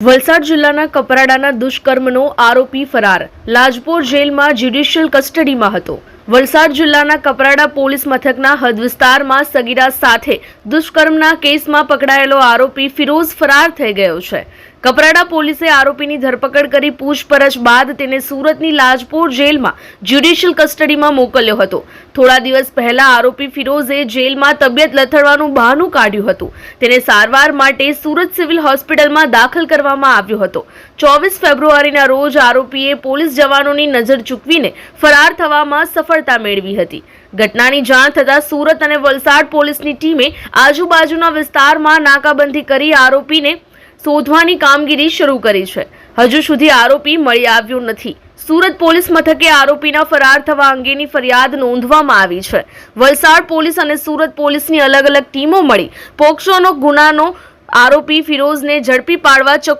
વલસાડ જિલ્લાના કપરાડાના દુષ્કર્મનો આરોપી ફરાર. લાજપોર જેલમાં જ્યુડિશિયલ કસ્ટડીમાં હતો. વલસાડ જિલ્લાના કપરાડા પોલીસ મથકના હદ વિસ્તારમાં સગીરા સાથે દુષ્કર્મના કેસમાં પકડાયેલો આરોપી ફિરોઝ ફરાર થઈ ગયો છે. કપરાડા પોલીસે આરોપીની ધરપકડ કરી પૂછપરછ બાદ તેને સુરતની લાજપોર જેલમાં જ્યુડિશિયલ કસ્ટડીમાં મોકલ્યો હતો. થોડા દિવસ પહેલા આરોપી ફિરોઝે જેલમાં તબિયત લથડવાનું બહાનું કાઢ્યું હતું. તેને સારવાર માટે સુરત સિવિલ હોસ્પિટલમાં દાખલ કરવામાં આવ્યો હતો. ચોવીસ ફેબ્રુઆરીના રોજ આરોપીએ પોલીસ જવાનોની નજર ચૂકવીને ફરાર થવામાં સફળતા મેળવી હતી. ઘટનાની જાણ થતાં સુરત અને વલસાડ પોલીસની ટીમે આજુબાજુના વિસ્તારમાં નાકાબંધી કરી આરોપીને શોધવાની કામગીરી શરૂ કરી છે. હજુ સુધી આરોપી મળી આવ્યો નથી. સુરત પોલીસ મથકે આરોપીના ફરાર થવા અંગેની ફરિયાદ નોંધવામાં આવી છે. વલસાડ પોલીસ અને સુરત પોલીસની અલગ અલગ ટીમો મળી. પોક્સોનો ગુનાનો આરોપી ફિરોઝને ઝડપી પાડવા ચક્રો